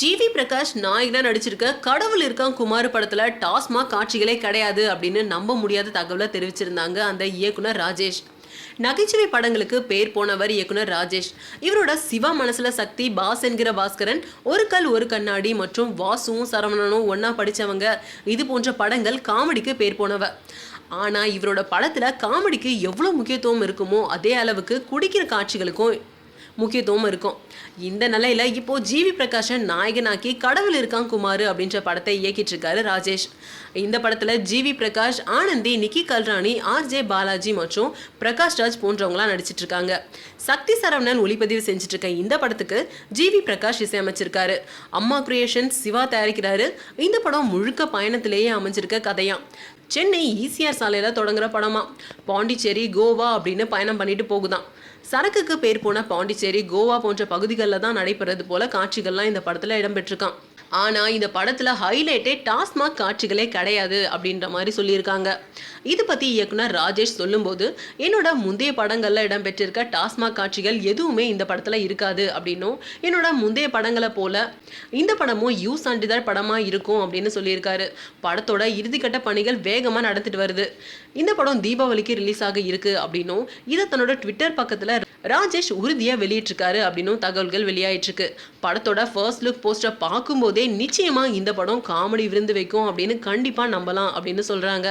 GV Prakash நாயகனா நடிச்சிருக்க கடவுள் இருக்கான் குமார் படத்துல டாஸ்மாக் காட்சிகளே கிடையாது அப்படின்னு நம்ப முடியாத தகவலை தெரிவிச்சிருந்தாங்க அந்த இயக்குனர் ராஜேஷ். நகைச்சுவை படங்களுக்கு பேர் போனவர் இயக்குனர் ராஜேஷ். இவரோட சிவா மனசுல சக்தி பாஸ் என்கிற பாஸ்கரன் ஒரு கல் ஒரு கண்ணாடி மற்றும் வாசுவும் சரவணனும் ஒன்னா படிச்சவங்க. இது போன்ற படங்கள் காமெடிக்கு பேர் போனவ. ஆனா இவரோட படத்துல காமெடிக்கு எவ்வளவு முக்கியத்துவம் இருக்குமோ அதே அளவுக்கு குடிக்கிற காட்சிகளுக்கும் முக்கியத்துவம் இருக்கும். இந்த நிலையில் இப்போ ஜிவி பிரகாஷன் நாயகனாக்கி கடவுள் இருக்கான் குமார் அப்படின்ற படத்தை இயக்கிட்டு இருக்காரு ராஜேஷ். இந்த படத்தில் GV Prakash Anandhi Nikki Galrani R J Balaji மற்றும் பிரகாஷ் ராஜ் போன்றவங்களாம் நடிச்சிட்டு இருக்காங்க சக்தி சரவணன் ஒளிப்பதிவு செஞ்சுட்டு இருக்க இந்த படத்துக்கு ஜிவி பிரகாஷ் இசையமைச்சிருக்காரு. அம்மா கிரியேஷன் சிவா தயாரிக்கிறாரு. இந்த படம் முழுக்க பயணத்திலேயே அமைஞ்சிருக்க கதையாம் சென்னை ஈசிஆர் சாலையில் தொடங்குற படமா. பாண்டிச்சேரி கோவா அப்படின்னு பயணம் பண்ணிட்டு போகுதான். சரக்குக்கு பேர் போன பாண்டிச்சேரி கோவா போன்ற பகுதிகளில் தான் நடைபெறது போல காட்சிகள்லாம் இந்த படத்தில் இடம்பெற்றிருக்கான் ஆனால் இந்த படத்தில் ஹைலைட்டே டாஸ்மாக் காட்சிகளே கிடையாது அப்படின்ற மாதிரி சொல்லியிருக்காங்க. இது பற்றி இயக்குனர் ராஜேஷ் சொல்லும்போது என்னோட முந்தைய படங்களில் இடம்பெற்றிருக்க டாஸ்மாக் காட்சிகள் எதுவுமே இந்த படத்தில் இருக்காது அப்படின்னும் என்னோட முந்தைய படங்களை போல இந்த படமும் யூ சான்றிதழ் படமாக இருக்கும் அப்படின்னு சொல்லியிருக்காரு. படத்தோட இறுதிக்கட்ட பணிகள் வேகமாக நடந்துட்டு வருது. இந்த படம் தீபாவளிக்கு ரிலீஸ் ஆக இருக்கு அப்படின்னும் இதை தன்னோட ட்விட்டர் பக்கத்தில் ராஜேஷ் உறுதியாக வெளியிட்டிருக்காரு அப்படின்னும் தகவல்கள் வெளியாயிட்டிருக்கு. படத்தோட ஃபர்ஸ்ட் லுக் போஸ்டர் பார்க்கும்போதே நிச்சயமாக இந்த படம் காமெடி விருந்து வைக்கும் அப்படின்னு கண்டிப்பாக நம்பலாம் அப்படின்னு சொல்கிறாங்க